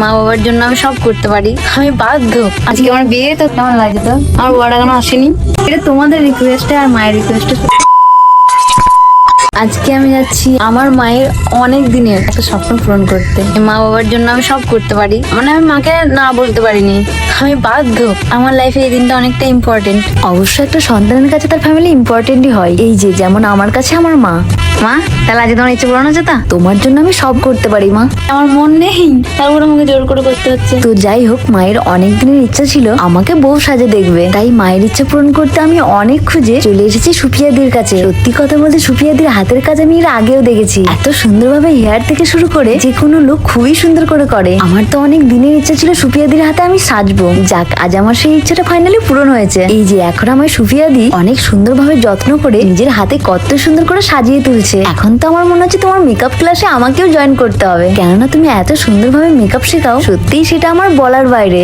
মা বাবার জন্য আমি সব করতে পারি। আমি বাধ্য। আজকে আমার বিয়ে, তো কেমন লাগে তো? আমার বড় এখনও আসেনি। এটা তোমাদের রিকোয়েস্টে আর মায়ের রিকোয়েস্টে আজকে আমি যাচ্ছি আমার মায়ের অনেক দিনের একটা স্বপ্ন পূরণ করতে। মা বাবার জন্য আমি সব করতে পারি। মানে আমি মাকে না বলতে পারিনি। আমি বাধ্য। আমার লাইফে এই দিনটা অনেকটা ইম্পর্টেন্ট অবশ্য একটা সন্তানের কাছে তার ফ্যামিলি ইম্পর্টেন্টই হয়। এই যে যেমন আমার কাছে, আমার মা। মা তাহলে আজকে তোমার ইচ্ছে পূরণ হচ্ছে তা? তোমার জন্য আমি সব করতে পারি মা। আমার মন নেই তারপর আমাকে জোর করে করতে হচ্ছে। তো যাই হোক মায়ের অনেক দিনের ইচ্ছা ছিল আমাকে বউ সাজে দেখবে। তাই মায়ের ইচ্ছা পূরণ করতে আমি অনেক খুঁজে চলে এসেছি সুফিয়াদির কাছে। সত্যি কথা বলতে সুফিয়াদির হাতের কাজ আমি এর আগেও দেখেছি। এত সুন্দরভাবে হেয়ার থেকে শুরু করে যে কোনো লোক খুবই সুন্দর করে করে। আমার তো অনেক দিনের ইচ্ছা ছিল সুফিয়াদির হাতে আমি সাজবো। যাক আজ আমার সেই ইচ্ছাটা ফাইনালি পূরণ হয়েছে। এই যে এখন আমার সুফিয়াদি অনেক সুন্দরভাবে যত্ন করে নিজের হাতে কত সুন্দর করে সাজিয়ে তুলছে। এখন তো আমার মনে হচ্ছে তোমার মেকআপ ক্লাসে আমাকেও জয়েন করতে হবে। কেননা তুমি এত সুন্দরভাবে মেকআপ শেখাও সত্যিই সেটা আমার বলার বাইরে।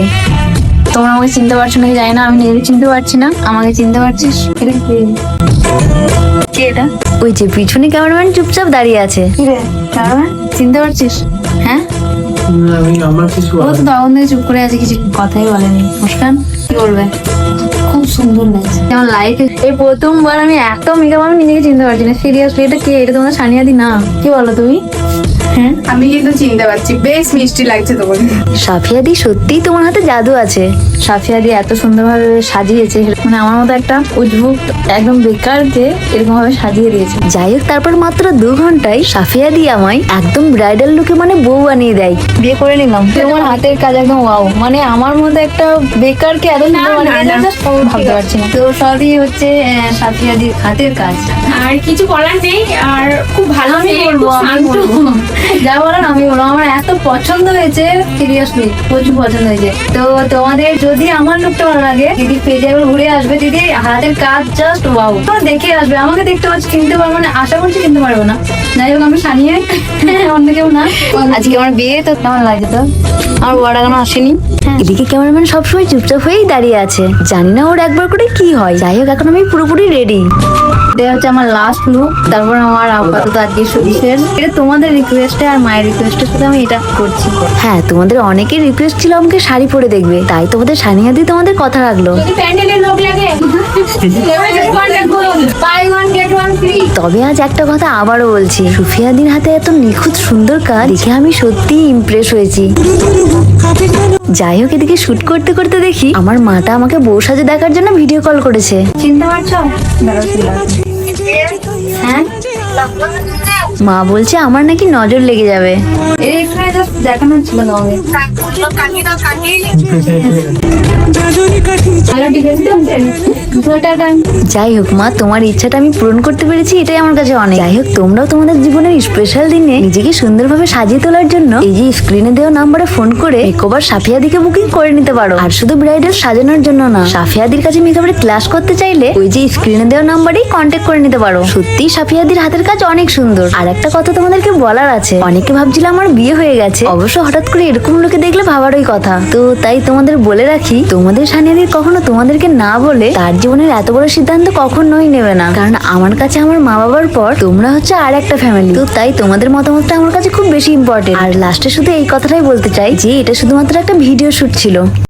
তোমরা আমাকে চিনতে পারছ নাকি জানি না আমি নিজেকে চিনতে পারছি না। আমাকে চিনতে পারছিস? এটা কে? কে এটা? ওই যে পিছনে ক্যামেরাম্যান চুপচাপ দাঁড়িয়ে আছে। কি রে দাঁড়া, চিনতে পারছিস? হ্যাঁ? আমার কিছু ও তো তখন থেকে চুপ করে আছে কিছু কথাই বলেনি। মুস্কান কি বলবে? খুব সুন্দর লাগছে। যেমন লাইফ এই প্রথমবার আমি এত মেকআপ আমি নিজেকে চিনতে পারছি না। সিরিয়াসলি এটা কে? এটা তোমাদের সানিয়াদি না। কি বলো তুমি? হ্যাঁ? আমি কিন্তু চিনতে পারছি। বেশ মিষ্টি লাগছে তোমাকে। সাফিয়াদি সত্যিই তোমার হাতে জাদু আছে। সাফিয়া দিয়ে এত সুন্দরভাবে সাজিয়েছে। মানে আমার মতো একটা উদ্ভুত একদম বেকারকে এরকম ভাবে সাজিয়ে দিয়েছে। যাই হোক তারপর মাত্র দু ঘন্টায় সাফিয়াদি আমায় একদম ব্রাইডাল লুকে মানে বউ বানিয়ে দেয়। বিয়ে করে নিলাম। তোমার হাতের কাজ একদম ওয়াও মানে আমার মতো একটা বেকারকে এত সুন্দর ভাবতে পারছি না। তো সবই হচ্ছে আহ, সাফিয়াদির হাতের কাজ। আর কিছু বলার নেই আর খুব ভালো আমি বলব আমি বলব। যা বলার আমি বলব। আমার এত পছন্দ হয়েছে সিরিয়াসলি প্রচুর পছন্দ হয়েছে। তো তোমাদের যদি আমার লুকটা ভালো লাগে দিদি পেজে একবার ঘুরে আসবে। দিদি হাতের কাজ জাস্ট ওয়াও তো দেখে আসবে আমাকে দেখতে পাচ্ছি কিনতে পারব না আশা করছি কিনতে পারব না। যাই হোক আমি সানিয়ে অন্য কেউ না। আজকে আমার বিয়ে তো কেমন লাগে তো? আমার বড় এখনও আসেনি। হ্যাঁ। এদিকে ক্যামেরাম্যান সবসময় চুপচাপ হয়েই দাঁড়িয়ে আছে। জানি না ওর একবার করে কি হয়। যাই হোক এখন আমি পুরোপুরি রেডি এটা হচ্ছে আমার লাস্ট লুক তারপর আমার আপাতত আজকে সুখের এটা তোমাদের রিকোয়েস্টে আর মায়ের রিকোয়েস্টের সাথে আমি এটা করছি। হ্যাঁ তোমাদের অনেকের রিকোয়েস্ট ছিল আমাকে শাড়ি পরে দেখবে তাই তোমাদের সানিয়াদি তোমাদের কথা রাখল। প্যান্ডেলের লোক লাগে তবে আজ একটা কথা আবারও বলছি সুফিয়াদির হাতে এত নিখুঁত সুন্দর কাজ দেখে আমি সত্যি ইমপ্রেস হয়েছি। যাই হোক এদিকে শুট করতে করতে দেখি আমার মাটা আমাকে বউ সাজে দেখার জন্য ভিডিও কল করেছে। চিনতে পারছ। হ্যাঁ? মা বলছে আমার নাকি নজর লেগে যাবে। এই যাই হোক মা, তোমার ইচ্ছাটা আমি পূরণ করতে পেরেছি, এটাই আমার কাছে অনেক। যাই হোক, তোমরাও তোমাদের জীবনের স্পেশাল দিনে নিজেকে সুন্দরভাবে সাজিয়ে তোলার জন্য এই যে স্ক্রিনে দেওয়া নাম্বারে ফোন করে মেকওভার সাফিয়াদিকে বুকিং করে নিতে পারো। আর শুধু ব্রাইডাল সাজানোর জন্য না, সাফিয়াদির কাছে মেকআপের ক্লাস করতে চাইলে ওই যে স্ক্রিনে দেওয়া নাম্বারেই কন্ট্যাক্ট করে নিতে পারো। সত্যি সাফিয়াদির হাতের কাজ অনেক সুন্দর। আর একটা কথা তোমাদেরকে বলার আছে, অনেকে ভাবছিল আমার বিয়ে হয়ে গেছে। অবশ্য হঠাৎ করে এরকম লোকে দেখলে ভাবারই কথা। তো তাই তোমাদের বলে রাখি, তোমাদের সানিয়াদির কখনো তোমাদেরকে না বলে তার জীবনের এত বড় সিদ্ধান্ত কখনোই নেবে না। কারণ আমার কাছে আমার মা বাবার পর তোমরা হচ্ছে আর একটা ফ্যামিলি তো তাই তোমাদের মতামতটা আমার কাছে খুব বেশি ইম্পর্টেন্ট আর লাস্টে শুধু এই কথাটাই বলতে চাই যে, এটা শুধুমাত্র একটা ভিডিও শুট ছিল।